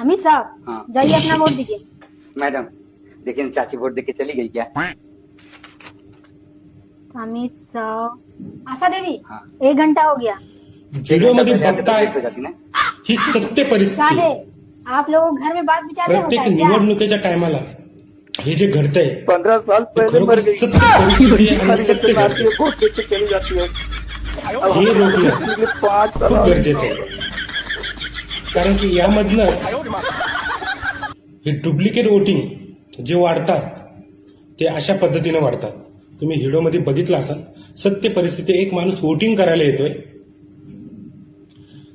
अमित साहब हाँ। जाइए अपना वोट दीजिए। मैडम लेकिन चाची वोट देके चली गई क्या? अमित साहब आशा देवी हाँ। एक घंटा हो गया। व्हिडिओमध्ये बघताय हो ही सत्य परिस्थिती। आप लोगों घर में बात विचार होता प्रत्येक है क्या? निवडणुकीच्या टायमाला हे जे घडतंय पंद्रह साल ते पहले मर खरोखर गई। सत्य परिस्थिती आहे आणि सत्य वोट चली जाती है। अब हे हम रोखणं ये पाँच खूप और- गरजेचं आहे कारण की यामधनं हे डुप्लिकेट वोटिंग जे वाढतात ते अशा पद्धतीनं वाढतात. तुम्ही हिडोमध्ये बघितलं असाल सत्य परिस्थिती एक माणूस वोटिंग करायला येतोय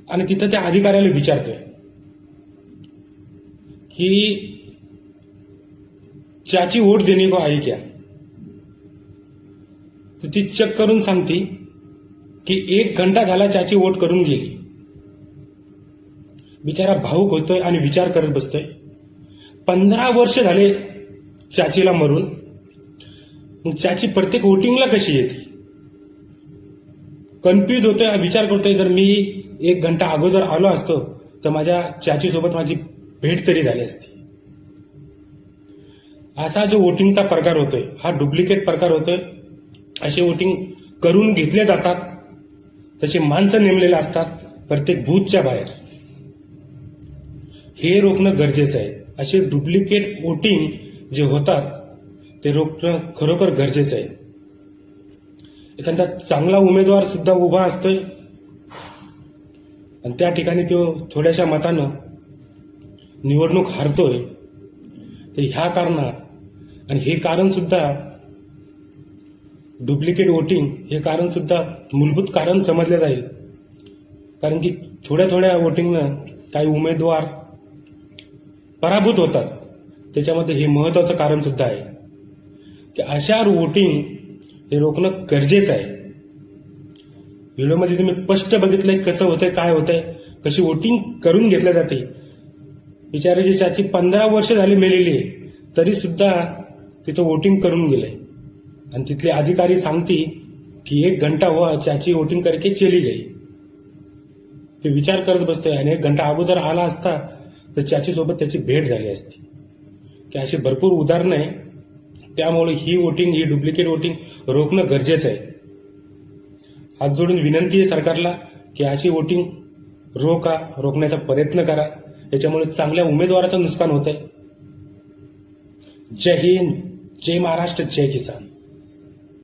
आणि तिथं त्या अधिकाऱ्याला विचारतोय की चाची वोट देणे को आई क्या? तर ती चेक करून सांगते की एक घंटा झाला चाची वोट करून गेली. बिचारा भाऊक होतोय आणि विचार करत बसतोय. पंधरा वर्ष झाले चाचीला मरून. मग चाची प्रत्येक वोटिंगला कशी येते? कन्फ्युज होतोय विचार करतोय. जर मी एक घंटा अगोदर आलो असतो तर माझ्या चाचीसोबत माझी भेट तरी झाली असती. असा जो वोटिंगचा प्रकार होतोय हा डुप्लिकेट प्रकार होतोय. असे वोटिंग करून घेतले जातात. तसे माणसं नेमलेले असतात प्रत्येक बूथच्या बाहेर. हे रोखणं गरजेचं आहे. असे डुप्लिकेट वोटिंग जे होतात ते रोखणं खरोखर गरजेचं आहे. एखादा चांगला उमेदवार सुद्धा उभा असतोय आणि त्या ठिकाणी तो थोड्याशा मतानं निवडणूक हारतोय तर ह्या कारणा आणि हे कारणसुद्धा डुप्लिकेट वोटिंग हे कारणसुद्धा मूलभूत कारण समजलं जाईल. कारण की थोड्या थोड्या वोटिंगनं काही उमेदवार पराभूत होतात. त्याच्यामध्ये हे महत्वाचं कारण सुद्धा आहे. की अशा वोटिंग हे रोखणं गरजेचं आहे. व्हिडिओमध्ये तुम्ही स्पष्ट बघितलंय कसं होतंय काय होतंय कशी वोटिंग करून घेतल्या जाते. बिचाराची चाची पंधरा वर्ष झाली मेलेली आहे तरी सुद्धा तिचं वोटिंग करून गेलंय. आणि तिथले अधिकारी सांगते की एक घंटा हुआ चाची वोटिंग करके चली गई. ते विचार करत बसतोय आणि एक घंटा अगोदर आला असता तर चाचीसोबत त्याची भेट झाली असती. की अशी भरपूर उदाहरणं आहे. त्यामुळे ही वोटिंग ही डुप्लिकेट वोटिंग रोखणं गरजेचं आहे. हात जोडून विनंती आहे सरकारला की अशी वोटिंग रोका रोखण्याचा प्रयत्न करा. याच्यामुळे चांगल्या उमेदवाराचं नुकसान होत आहे जय हिंद जय महाराष्ट्र जय किसान.